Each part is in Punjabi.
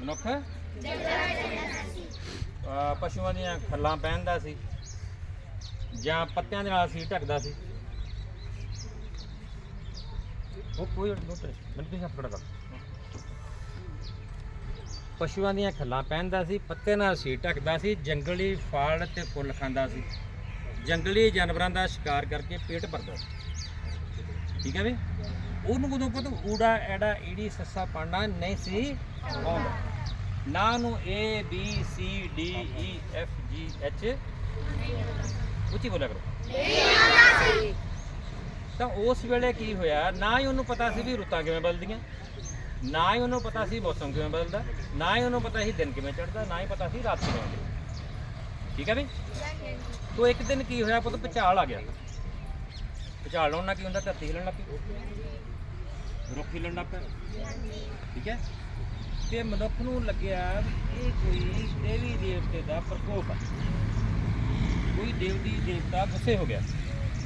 ਮਨੁੱਖ? ਪਸ਼ੂਆਂ ਦੀਆਂ ਖੱਲਾਂ ਪਹਿਨਦਾ ਸੀ ਜਾਂ ਪੱਤਿਆਂ ਦੇ ਨਾਲ ਸੀ ਢੱਕਦਾ ਸੀ। ਉਹ ਕੋਈ ਨੋਟ ਮੈਨੂੰ ਤੁਸੀਂ ਹੱਥ ਖੜਾ ਪਸ਼ੂਆਂ ਦੀਆਂ ਖੱਲਾਂ ਪਹਿਨਦਾ ਸੀ ਪੱਤੇ ਨਾਲ ਸੀ ਢੱਕਦਾ ਸੀ, ਜੰਗਲੀ ਫਲ ਤੇ ਫੁੱਲ ਖਾਂਦਾ ਸੀ। ਜੰਗਲੀ ਜਾਨਵਰਾਂ ਦਾ ਸ਼ਿਕਾਰ ਕਰਕੇ ਪੇਟ ਭਰਦਾ ਸੀ। ਠੀਕ ਹੈ ਵੀ? ਐੜਾ ਈੜੀ ਸੱਸਾ ਪੜਨਾ ਨਹੀਂ ਸੀ ਨਾ ਨੂੰ A B C D E F G H. ਉੱਚੀ ਬੋਲਿਆ ਕਰੋ ਤਾਂ ਉਸ ਵੇਲੇ ਕੀ ਹੋਇਆ ਨਾ ਹੀ ਉਹਨੂੰ ਪਤਾ ਸੀ ਵੀ ਰੁੱਤਾਂ ਕਿਵੇਂ ਬਦਲਦੀਆਂ ਨਾ ਹੀ ਉਹਨੂੰ ਪਤਾ ਸੀ ਮੌਸਮ ਕਿਵੇਂ ਬਦਲਦਾ ਨਾ ਹੀ ਉਹਨੂੰ ਪਤਾ ਸੀ ਦਿਨ ਕਿਵੇਂ ਚੜ੍ਹਦਾ ਨਾ ਹੀ ਪਤਾ ਸੀ ਰਾਤ ਕਿਵੇਂ ਆਉਂਦੀ ਠੀਕ ਹੈ ਵੀ ਤੋ ਇੱਕ ਦਿਨ ਕੀ ਹੋਇਆ ਪੁੱਤ ਭੁਚਾਲ ਆ ਗਿਆ ਭੁਚਾਲ ਆਉਣ ਨਾਲ ਕੀ ਹੁੰਦਾ ਧਰਤੀ ਹਿੱਲਣ ਲੱਗ ਪਈ। ਰੁੱਖ ਹਿੱਲਣ ਲੱਗ ਪਏ। ਠੀਕ ਹੈ? ਤੇ ਮਨੁੱਖ ਨੂੰ ਲੱਗਿਆ ਵੀ ਇਹ ਕੋਈ ਦੇਵੀ ਦੇਵਤੇ ਦਾ ਪ੍ਰਕੋਪ ਹੈ ਕੋਈ ਦੇਵੀ ਦੇਵਤਾ ਗੁੱਸੇ ਹੋ ਗਿਆ।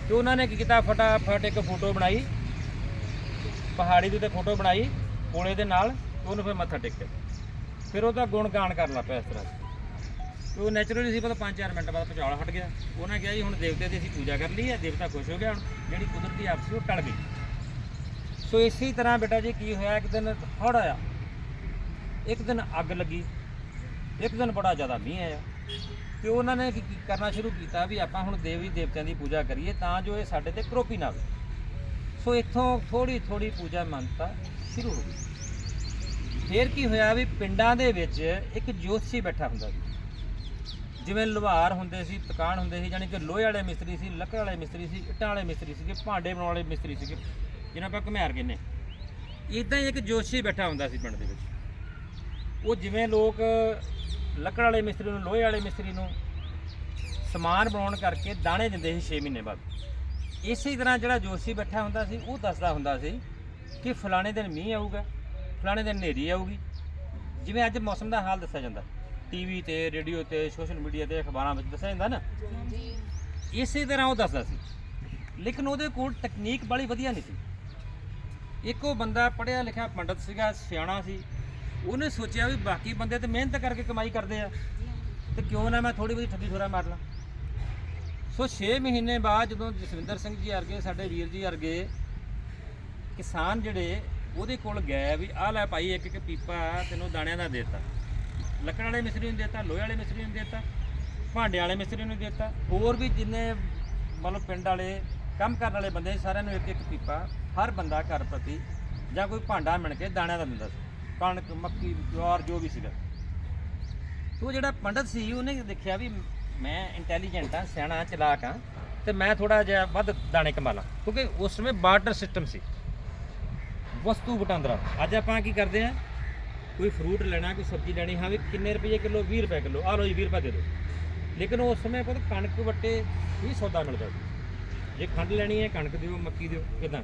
ਤੇ ਉਹਨਾਂ ਨੇ ਕੀ ਕੀਤਾ? ਫਟਾਫਟ ਇੱਕ ਫੋਟੋ ਬਣਾਈ। ਪਹਾੜੀ ਦੇ ਉੱਤੇ ਫੋਟੋ ਬਣਾਈ ਕੋਲੇ ਦੇ ਨਾਲ ਉਹਨੂੰ ਫਿਰ ਮੱਥਾ ਟੇਕਿਆ। ਫਿਰ ਉਹਦਾ ਗੁਣ ਗਾਣ ਕਰਨ ਲੱਗ ਪਿਆ ਇਸ ਤਰ੍ਹਾਂ। ਉਹ ਨੈਚੁਰਲੀ ਸੀ ਪਤਾ 5-4 ਮਿੰਟ ਬਾਅਦ ਪਚਾਲ ਹਟ ਗਿਆ। ਉਹਨਾਂ ਕਿਹਾ ਜੀ, ਹੁਣ ਦੇਵਤੇ ਦੀ ਅਸੀਂ ਪੂਜਾ ਕਰ ਲਈ ਹੈ, ਦੇਵਤਾ ਖੁਸ਼ ਹੋ ਗਿਆ ਹੁਣ। ਜਿਹੜੀ ਕੁਦਰਤੀ ਆਪ ਸੀ ਉਹ ਟਲ ਗਈ। ਸੋ ਇਸੇ ਤਰ੍ਹਾਂ ਬੇਟਾ ਜੀ ਕੀ ਹੋਇਆ, ਇੱਕ ਦਿਨ ਹੜ੍ਹ ਆਇਆ ਇੱਕ ਦਿਨ ਅੱਗ ਲੱਗੀ, ਇੱਕ ਦਿਨ ਬੜਾ ਜ਼ਿਆਦਾ ਮੀਂਹ ਆਇਆ। ਤੇ ਉਹਨਾਂ ਨੇ ਕੀ ਕੀ ਕਰਨਾ ਸ਼ੁਰੂ ਕੀਤਾ ਵੀ ਆਪਾਂ ਹੁਣ ਦੇਵੀ ਦੇਵਤਿਆਂ ਦੀ ਪੂਜਾ ਕਰੀਏ ਤਾਂ ਜੋ ਇਹ ਸਾਡੇ ਤੇ ਕਰੋਪੀ ਨਾ ਆਵੇ ਸੋ ਇੱਥੋਂ ਥੋੜੀ ਥੋੜੀ ਪੂਜਾ ਮੰਨਤਾ ਸ਼ੁਰੂ ਹੋ ਗਈ। ਫੇਰ ਕੀ ਹੋਇਆ ਵੀ ਪਿੰਡਾਂ ਦੇ ਵਿੱਚ ਇੱਕ ਜੋਤਸ਼ੀ ਬੈਠਾ ਹੁੰਦਾ ਸੀ। ਜਿਵੇਂ ਲੁਹਾਰ ਹੁੰਦੇ ਸੀ, ਤਕਾਨ ਹੁੰਦੇ ਸੀ ਯਾਨੀ ਕਿ ਲੋਹੇ ਵਾਲੇ ਮਿਸਤਰੀ ਸੀ, ਲੱਕੜ ਵਾਲੇ ਮਿਸਤਰੀ ਸੀ, ਇੱਟਾਂ ਵਾਲੇ ਮਿਸਤਰੀ ਸੀਗੇ, ਭਾਂਡੇ ਬਣਾਉਣ ਵਾਲੇ ਮਿਸਤਰੀ ਸੀਗੇ, ਜਿਹਨਾਂ ਆਪਾਂ ਘੁਮਿਆਰ ਕਹਿੰਦੇ ਇਦਾਂ ਹੀ ਇੱਕ ਜੋਸ਼ੀ ਬੈਠਾ ਹੁੰਦਾ ਸੀ ਪਿੰਡ ਦੇ ਵਿੱਚ। ਉਹ ਜਿਵੇਂ ਲੋਕ ਲੱਕੜ ਵਾਲੇ ਮਿਸਤਰੀ ਨੂੰ, ਲੋਹੇ ਵਾਲੇ ਮਿਸਤਰੀ ਨੂੰ ਸਮਾਨ ਬਣਾਉਣ ਕਰਕੇ ਦਾਣੇ ਦਿੰਦੇ ਸੀ 6 ਮਹੀਨੇ ਬਾਅਦ। ਇਸੇ ਤਰ੍ਹਾਂ ਜਿਹੜਾ ਜੋਸ਼ੀ ਬੈਠਾ ਹੁੰਦਾ ਸੀ, ਉਹ ਦੱਸਦਾ ਹੁੰਦਾ ਸੀ ਕਿ ਫਲਾਣੇ ਦਿਨ ਮੀਂਹ ਆਊਗਾ, ਫਲਾਣੇ ਦਿਨ ਹਨੇਰੀ ਆਊਗੀ। ਜਿਵੇਂ ਅੱਜ ਮੌਸਮ ਦਾ ਹਾਲ ਦੱਸਿਆ ਜਾਂਦਾ। ਟੀਵੀ ਤੇ ਰੇਡੀਓ ਤੇ ਸੋਸ਼ਲ ਮੀਡੀਆ ਤੇ ਅਖਬਾਰਾਂ ਵਿੱਚ ਦੱਸਿਆ ਜਾਂਦਾ ਨਾ। ਇਸੇ ਤਰ੍ਹਾਂ ਉਹ ਦੱਸਦਾ ਸੀ। ਲੇਕਿਨ ਉਹਦੇ ਕੋਲ ਟੈਕਨੀਕ ਬੜੀ ਵਧੀਆ ਨਹੀਂ ਸੀ। ਇੱਕ ਉਹ ਬੰਦਾ ਪੜ੍ਹਿਆ ਲਿਖਿਆ ਪੰਡਤ ਸੀਗਾ ਸਿਆਣਾ ਸੀ। ਉਹਨੇ ਸੋਚਿਆ ਵੀ ਬਾਕੀ ਬੰਦੇ ਤੇ ਮਿਹਨਤ ਕਰਕੇ ਕਮਾਈ ਕਰਦੇ ਆ। ਤੇ ਕਿਉਂ ਨਾ ਮੈਂ ਥੋੜੀ ਬਹੁਤੀ ਠੱਗੀ ਠੋਰਾ ਮਾਰ ਲਾਂ। ਸੋ 6 ਮਹੀਨੇ ਬਾਅਦ ਜਦੋਂ ਜਸਵਿੰਦਰ ਸਿੰਘ ਜੀ ਵਰਗੇ ਸਾਡੇ ਵੀਰ ਜੀ ਵਰਗੇ ਕਿਸਾਨ ਜਿਹੜੇ ਉਹਦੇ ਕੋਲ ਗਏ ਵੀ ਆਹ ਲੈ ਭਾਈ ਇੱਕ ਇੱਕ ਪੀਪਾ ਤੈਨੂੰ ਦਾਣਿਆਂ ਦਾ ਦੇਤਾ। ਲੱਕੜ ਵਾਲੇ ਮਿਸਤਰੀ ਨੂੰ ਦੇਤਾ, ਲੋਹੇ ਵਾਲੇ ਮਿਸਤਰੀ ਨੂੰ ਦੇਤਾ ਭਾਂਡੇ ਵਾਲੇ ਮਿਸਤਰੀ ਨੂੰ ਦੇਤਾ। ਹੋਰ ਵੀ ਜਿੰਨੇ ਮਤਲਬ ਪਿੰਡ ਵਾਲੇ, ਕੰਮ ਕਰਨ ਵਾਲੇ ਬੰਦੇ ਸਾਰਿਆਂ ਨੂੰ ਇੱਕ ਇੱਕ ਪੀਪਾ ਹਰ ਬੰਦਾ ਘਰ ਪ੍ਰਤੀ ਜਾਂ ਕੋਈ ਭਾਂਡਾ ਮਿਣ ਕੇ ਦਾਣਿਆਂ ਦਾ ਦਿੰਦਾ ਸੀ, ਕਣਕ, ਮੱਕੀ, ਜਵਾਰ, ਜੋ ਵੀ ਸੀਗਾ। ਤੋ ਜਿਹੜਾ ਪੰਡਤ ਸੀ, ਉਹਨੇ ਦੇਖਿਆ ਵੀ ਮੈਂ ਇੰਟੈਲੀਜੈਂਟ ਆ ਸਿਆਣਾ, ਚਲਾਕ ਆ ਤੇ ਮੈਂ ਥੋੜਾ ਜਿਹਾ ਵੱਧ ਦਾਣੇ ਕਮਾ ਲਾਂ, ਕਿਉਂਕਿ ਉਸ ਸਮੇਂ ਬਾਰਟਰ ਸਿਸਟਮ ਸੀ। ਵਸਤੂ ਵਟਾਂਦਰਾ। ਅੱਜ ਆਪਾਂ ਕੀ ਕਰਦੇ ਆ ਕੋਈ ਫਰੂਟ ਲੈਣਾ, ਕੋਈ ਸਬਜ਼ੀ ਲੈਣੀ, ਹਾਂ ਵੀ ਕਿੰਨੇ ਰੁਪਏ ਕਿਲੋ 20 ਰੁਪਏ ਕਿਲੋ ਆ ਲਓ ਜੀ 20 ਰੁਪਏ ਦੇ ਦਿਓ। ਲੇਕਿਨ ਉਸ ਸਮੇਂ ਕੋਲ ਕਣਕ ਵੱਟੇ ਵੀ ਸੌਦਾ ਮਿਲਦਾ ਸੀ। ਜੇ ਖੰਡ ਲੈਣੀ ਹੈ, ਕਣਕ ਦਿਓ, ਮੱਕੀ ਦਿਓ, ਕਿਦਾਂ?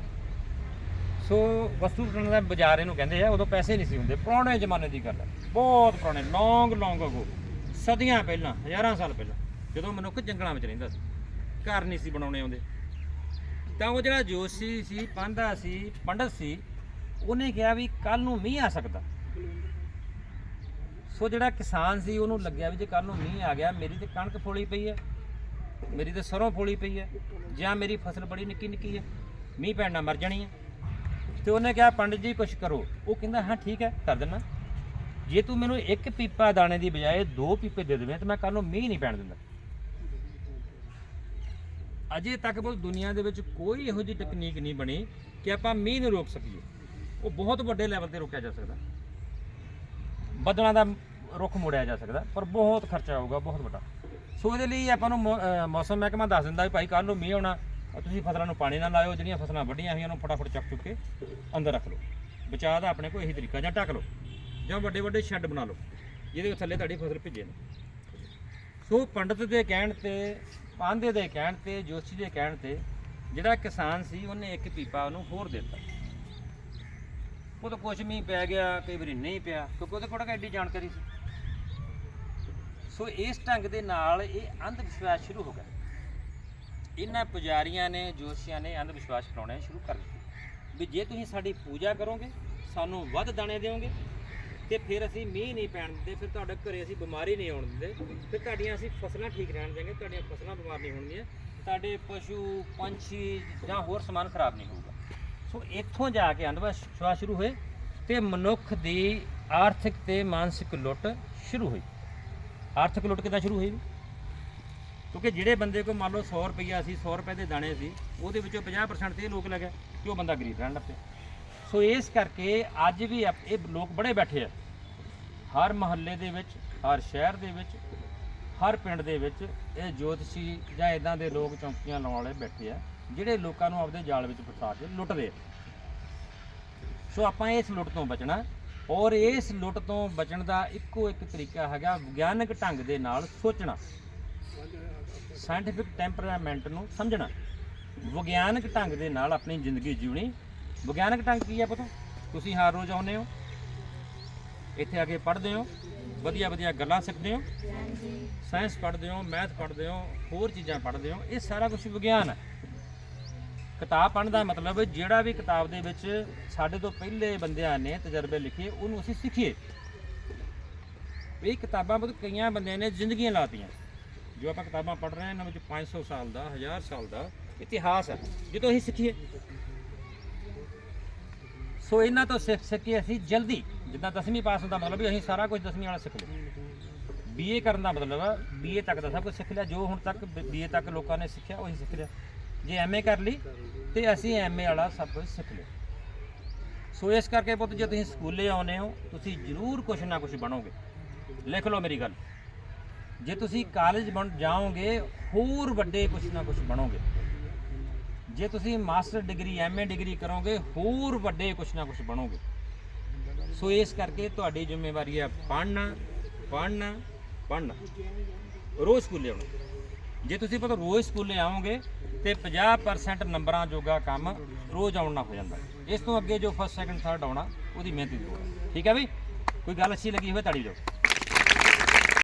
ਸੋ ਵਸਤੂ ਵਟਾਂਦਰਾ ਦਾ ਬਾਜ਼ਾਰ ਇਹਨੂੰ ਕਹਿੰਦੇ ਆ, ਉਦੋਂ ਪੈਸੇ ਨਹੀਂ ਸੀ ਹੁੰਦੇ। ਪੁਰਾਣੇ ਜ਼ਮਾਨੇ ਦੀ ਗੱਲ ਹੈ। ਬਹੁਤ ਪੁਰਾਣੇ ਲੌਂਗ ਲੌਂਗ ਅਗੋ ਸਦੀਆਂ ਪਹਿਲਾਂ, ਹਜ਼ਾਰਾਂ ਸਾਲ ਪਹਿਲਾਂ, ਜਦੋਂ ਮਨੁੱਖ ਜੰਗਲਾਂ ਵਿੱਚ ਰਹਿੰਦਾ ਸੀ, ਘਰ ਨਹੀਂ ਸੀ ਬਣਾਉਣੇ ਆਉਂਦੇ। ਤਾਂ ਉਹ ਜਿਹੜਾ ਜੋਸ਼ੀ ਸੀ ਪਾਂਦਾ ਸੀ, ਪੰਡਤ ਸੀ, ਉਹਨੇ ਕਿਹਾ ਵੀ ਕੱਲ ਨੂੰ ਮੀਂਹ ਆ ਸਕਦਾ। ਸੋ ਜਿਹੜਾ ਕਿਸਾਨ ਸੀ, ਉਹਨੂੰ ਲੱਗਿਆ ਵੀ ਜੇ ਕੱਲ ਨੂੰ ਮੀਂਹ ਆ ਗਿਆ, ਮੇਰੀ ਤੇ ਕਣਕ ਫੋਲੀ ਪਈ ਹੈ, ਮੇਰੀ ਤੇ ਸਰੋਂ ਫੋਲੀ ਪਈ ਹੈ, ਜਾਂ ਮੇਰੀ ਫਸਲ ਬੜੀ ਨਿੱਕੀ ਨਿੱਕੀ ਹੈ, ਮੀਂਹ ਪੈਣ ਨਾਲ ਮਰ ਜਾਣੀ ਹੈ। ਤੇ ਉਹਨੇ ਕਿਹਾ, ਪੰਡਿਤ ਜੀ, ਕੁਛ ਕਰੋ। ਉਹ ਕਹਿੰਦਾ, ਹਾਂ, ਠੀਕ ਹੈ, ਕਰ ਦਿੰਦਾ। ਜੇ ਤੂੰ ਮੈਨੂੰ ਇੱਕ ਪੀਪਾ ਦਾਣੇ ਦੀ ਬਜਾਏ ਦੋ ਪੀਪੇ ਦੇ ਦੇਵੇਂ, ਤਾਂ ਮੈਂ ਕੱਲ ਨੂੰ ਮੀਂਹ ਨਹੀਂ ਪੈਣ ਦਿੰਦਾ। ਅਜੇ ਤੱਕ ਬਸ ਦੁਨੀਆ ਦੇ ਵਿੱਚ ਕੋਈ ਇਹੋ ਜਿਹੀ ਟੈਕਨੀਕ ਨਹੀਂ ਬਣੀ ਕਿ ਆਪਾਂ ਮੀਂਹ ਨੂੰ ਰੋਕ ਸਕੀਏ। ਉਹ ਬਹੁਤ ਵੱਡੇ ਲੈਵਲ ਤੇ ਰੋਕਿਆ ਜਾ ਸਕਦਾ। ਬੱਦਲਾਂ ਦਾ ਰੁੱਖ ਮੋੜਿਆ ਜਾ ਸਕਦਾ, ਪਰ ਬਹੁਤ ਖਰਚਾ ਆਊਗਾ, ਬਹੁਤ ਵੱਡਾ। ਸੋ ਇਹਦੇ ਲਈ ਆਪਾਂ ਨੂੰ ਮੌ- ਅਹ ਮੌਸਮ ਮਹਿਕਮਾ ਦੱਸ ਦਿੰਦਾ ਵੀ ਭਾਈ ਕੱਲ ਨੂੰ ਮੀਂਹ ਆਉਣਾ, ਤਾਂ ਤੁਸੀਂ ਫਸਲਾਂ ਨੂੰ ਪਾਣੀ ਨਾ ਲਾਇਓ, ਜਿਹੜੀਆਂ ਫਸਲਾਂ ਵੱਡੀਆਂ ਹੋਈਆਂ ਉਹਨੂੰ ਫਟਾਫਟ ਚੱਕ ਚੁੱਕ ਕੇ ਅੰਦਰ ਰੱਖ ਲਓ। ਬਚਾਅ ਦਾ ਆਪਣੇ ਕੋਲ ਇਹੀ ਤਰੀਕਾ, ਜਾਂ ਢੱਕ ਲਓ, ਜਾਂ ਵੱਡੇ ਵੱਡੇ ਸ਼ੈੱਡ ਬਣਾ ਲਓ, ਜਿਹਦੇ ਥੱਲੇ ਤੁਹਾਡੀ ਫਸਲ ਭਿੱਜੇ ਨਾ। ਸੋ ਪੰਡਤ ਦੇ ਕਹਿਣ ਤੇ ਪਾਂਦੇ ਦੇ ਕਹਿਣ ਤੇ ਜੋਸ਼ੀ ਦੇ ਕਹਿਣ ਤੇ, ਜਿਹੜਾ ਕਿਸਾਨ ਸੀ ਉਹਨੇ ਇੱਕ ਪੀਪਾ ਉਹਨੂੰ ਹੋਰ ਦੇ ਦਿੱਤਾ। ਉਹ ਤਾਂ ਕੁਛ ਮੀਂਹ ਪੈ ਗਿਆ, ਕਈ ਵਾਰੀ ਨਹੀਂ ਪਿਆ, ਕਿਉਂਕਿ ਉਹਦੇ ਕੋਲ ਐਡੀ ਜਾਣਕਾਰੀ ਸੀ। ਸੋ ਇਸ ਢੰਗ ਦੇ ਨਾਲ ਇਹ ਅੰਧ ਵਿਸ਼ਵਾਸ ਸ਼ੁਰੂ ਹੋ ਗਿਆ। ਇਹਨਾਂ ਪੁਜਾਰੀਆਂ ਨੇ ਜੋਸ਼ੀਆਂ ਨੇ ਅੰਧ ਵਿਸ਼ਵਾਸ ਫੈਲਾਉਣੇ ਸ਼ੁਰੂ ਕਰ ਦਿੱਤੇ। ਵੀ ਜੇ ਤੁਸੀਂ ਸਾਡੀ ਪੂਜਾ ਕਰੋਗੇ, ਸਾਨੂੰ ਵੱਧ ਦਾਣੇ ਦਿਓਗੇ, ਤੇ ਫਿਰ ਅਸੀਂ ਮੀਂਹ ਨਹੀਂ ਪੈਣ ਦਿੰਦੇ, ਫਿਰ ਤੁਹਾਡੇ ਘਰੇ ਅਸੀਂ ਬਿਮਾਰੀ ਨਹੀਂ ਆਉਣ ਦਿੰਦੇ, ਫਿਰ ਤੁਹਾਡੀਆਂ ਅਸੀਂ ਫਸਲਾਂ ਠੀਕ ਰਹਿਣ ਦੇਵਾਂਗੇ ਤੁਹਾਡੀਆਂ ਫਸਲਾਂ ਬਿਮਾਰ ਨਹੀਂ ਹੋਣਗੀਆਂ, ਤੁਹਾਡੇ ਪਸ਼ੂ, ਪੰਛੀ ਜਾਂ ਹੋਰ ਸਮਾਨ ਖਰਾਬ ਨਹੀਂ ਹੋਊਗਾ। ਸੋ ਇੱਥੋਂ ਜਾ ਕੇ ਅੰਧ ਵਿਸ਼ਵਾਸ ਸ਼ੁਰੂ ਹੋਏ ਤੇ ਮਨੁੱਖ ਦੀ ਆਰਥਿਕ ਤੇ ਮਾਨਸਿਕ ਲੁੱਟ ਸ਼ੁਰੂ ਹੋਈ। ਆਰਥਿਕ ਲੁੱਟ ਕਿੱਦਾਂ ਸ਼ੁਰੂ ਹੋਈ? ਕਿਉਂਕਿ ਜਿਹੜੇ ਬੰਦੇ ਕੋਲ ਮੰਨ ਲਓ 100 ਰੁਪਈਆ ਸੀ 100 ਰੁਪਏ ਦੇ ਦਾਣੇ ਸੀ, ਉਹਦੇ ਵਿੱਚੋਂ 50% ਤੇ ਇਹ ਲੋਕ ਲੱਗੇ ਕਿ ਉਹ ਬੰਦਾ ਗਰੀਬ ਰਹਿਣ ਲੱਗ ਪਿਆ। ਸੋ ਇਸ ਕਰਕੇ ਅੱਜ ਵੀ ਇਹ ਲੋਕ ਬੜੇ ਬੈਠੇ ਆ। ਹਰ ਮਹੱਲੇ ਦੇ ਵਿੱਚ, ਹਰ ਸ਼ਹਿਰ ਦੇ ਵਿੱਚ, ਹਰ ਪਿੰਡ ਦੇ ਵਿੱਚ ਇਹ ਜੋਤਸ਼ੀ ਜਾਂ ਇਦਾਂ ਦੇ ਲੋਕ ਚੌਂਕੀਆਂ ਲਾਉਣ ਵਾਲੇ ਬੈਠੇ ਆ। ਜਿਹੜੇ ਲੋਕਾਂ ਨੂੰ ਆਪਦੇ ਜਾਲ ਵਿੱਚ ਫਸਾ ਕੇ ਲੁੱਟਦੇ ਸੋ ਆਪਾਂ ਇਸ ਲੁੱਟ ਤੋਂ ਬਚਣਾ ਔਰ ਇਸ ਲੁੱਟ ਤੋਂ ਬਚਣ ਦਾ ਇੱਕੋ ਇੱਕ ਤਰੀਕਾ ਹੈਗਾ ਵਿਗਿਆਨਕ ਢੰਗ ਦੇ ਨਾਲ ਸੋਚਣਾ। ਸਾਇੰਟੀਫਿਕ ਟੈਂਪਰਾਮੈਂਟ ਨੂੰ ਸਮਝਣਾ। ਵਿਗਿਆਨਕ ਢੰਗ ਦੇ ਨਾਲ ਆਪਣੀ ਜ਼ਿੰਦਗੀ ਜਿਉਣੀ। ਵਿਗਿਆਨਕ ਢੰਗ ਕੀ ਹੈ ਪਤਾ? ਤੁਸੀਂ ਹਰ ਰੋਜ਼ ਆਉਂਦੇ ਹੋ। ਇੱਥੇ ਆ ਕੇ ਪੜ੍ਹਦੇ ਹੋ। ਵਧੀਆ ਵਧੀਆ ਗੱਲਾਂ ਸਿੱਖਦੇ ਹੋ। ਸਾਇੰਸ ਪੜ੍ਹਦੇ ਹੋ ਮੈਥ ਪੜ੍ਹਦੇ ਹੋ ਹੋਰ ਚੀਜ਼ਾਂ ਪੜ੍ਹਦੇ ਹੋ। ਇਹ ਸਾਰਾ ਕੁਝ ਵਿਗਿਆਨ ਹੈ। ਕਿਤਾਬ ਪੜ੍ਹਨ ਦਾ ਮਤਲਬ ਜਿਹੜਾ ਵੀ ਕਿਤਾਬ ਦੇ ਵਿੱਚ ਸਾਡੇ ਤੋਂ ਪਹਿਲੇ ਬੰਦਿਆਂ ਨੇ ਤਜਰਬੇ ਲਿਖੇ, ਉਹਨੂੰ ਅਸੀਂ ਸਿੱਖੀਏ। ਇਹ ਕਿਤਾਬਾਂ ਬਹੁਤ ਕਈਆਂ ਬੰਦਿਆਂ ਨੇ ਜ਼ਿੰਦਗੀਆਂ ਲਾਤੀਆਂ। ਜੋ ਆਪਾਂ ਕਿਤਾਬਾਂ ਪੜ੍ਹ ਰਹੇ ਹਾਂ, ਇਹਨਾਂ ਵਿੱਚ 500 ਸਾਲ ਦਾ 1000 ਸਾਲ ਦਾ ਇਤਿਹਾਸ ਹੈ ਜਦੋਂ ਅਸੀਂ ਸਿੱਖੀਏ। ਸੋ ਇਹਨਾਂ ਤੋਂ ਸਿੱਖ ਸਕੇ ਅਸੀਂ ਜਲਦੀ। ਜਿੱਦਾਂ 10ਵੀਂ ਪਾਸ ਹੁੰਦਾ, ਮਤਲਬ ਵੀ ਅਸੀਂ ਸਾਰਾ ਕੁਝ 10ਵੀਂ ਵਾਲਾ ਸਿੱਖ ਲਿਆ। ਬੀਏ ਕਰਨ ਦਾ ਮਤਲਬ ਹੈ ਬੀਏ ਤੱਕ ਦਾ ਸਭ ਕੁਝ ਸਿੱਖ ਲਿਆ। ਜੋ ਹੁਣ ਤੱਕ ਬੀਏ ਤੱਕ ਲੋਕਾਂ ਨੇ ਸਿੱਖਿਆ, ਉਹੀ ਸਿੱਖ ਲਿਆ। ਜੇ ਐਮਏ ਕਰ ਲਈ, ਤੇ ਅਸੀਂ ਐਮਏ ਵਾਲਾ ਸਭ ਕੁਝ ਸਿੱਖ ਲਿਆ ਸੋ ਇਸ ਕਰਕੇ ਪੁੱਤ, ਜੇ ਤੁਸੀਂ ਸਕੂਲੇ ਆਉਨੇ ਹੋ, ਤੁਸੀਂ ਜ਼ਰੂਰ ਕੁਝ ਨਾ ਕੁਝ ਬਣੋਗੇ। ਲਿਖ ਲਓ ਮੇਰੀ ਗੱਲ। ਜੇ ਤੁਸੀਂ ਕਾਲਜ ਬਣ ਜਾਓਗੇ, ਹੋਰ ਵੱਡੇ ਕੁਝ ਨਾ ਕੁਝ ਬਣੋਗੇ। ਜੇ ਤੁਸੀਂ ਮਾਸਟਰ ਡਿਗਰੀ ਐਮਏ ਡਿਗਰੀ ਕਰੋਗੇ, ਹੋਰ ਵੱਡੇ ਕੁਝ ਨਾ ਕੁਝ ਬਣੋਗੇ। ਸੋ ਇਸ ਕਰਕੇ ਤੁਹਾਡੀ ਜ਼ਿੰਮੇਵਾਰੀ ਹੈ ਪੜ੍ਹਨਾ ਪੜ੍ਹਨਾ ਪੜ੍ਹਨਾ। ਰੋਜ਼ ਸਕੂਲੇ ਆਉਣਾ। ਜੇ ਤੁਸੀਂ ਪਤਾ ਰੋਜ਼ ਸਕੂਲੇ ਆਓਗੇ ਤੇ 50% ਨੰਬਰਾਂ ਜੋਗਾ ਕੰਮ ਰੋਜ਼ ਆਉਣ ਨਾਲ ਹੋ ਜਾਂਦਾ ਇਸ ਤੋਂ ਅੱਗੇ ਜੋ ਫਸਟ ਸੈਕੰਡ ਥਰਡ ਆਉਣਾ, ਉਹਦੀ ਮਿਹਨਤ ਦੀ ਲੋੜ ਠੀਕ ਹੈ ਵੀ? ਕੋਈ ਗੱਲ ਅੱਛੀ ਲੱਗੀ ਹੋਵੇ ਤਾੜੀ ਦਿਓ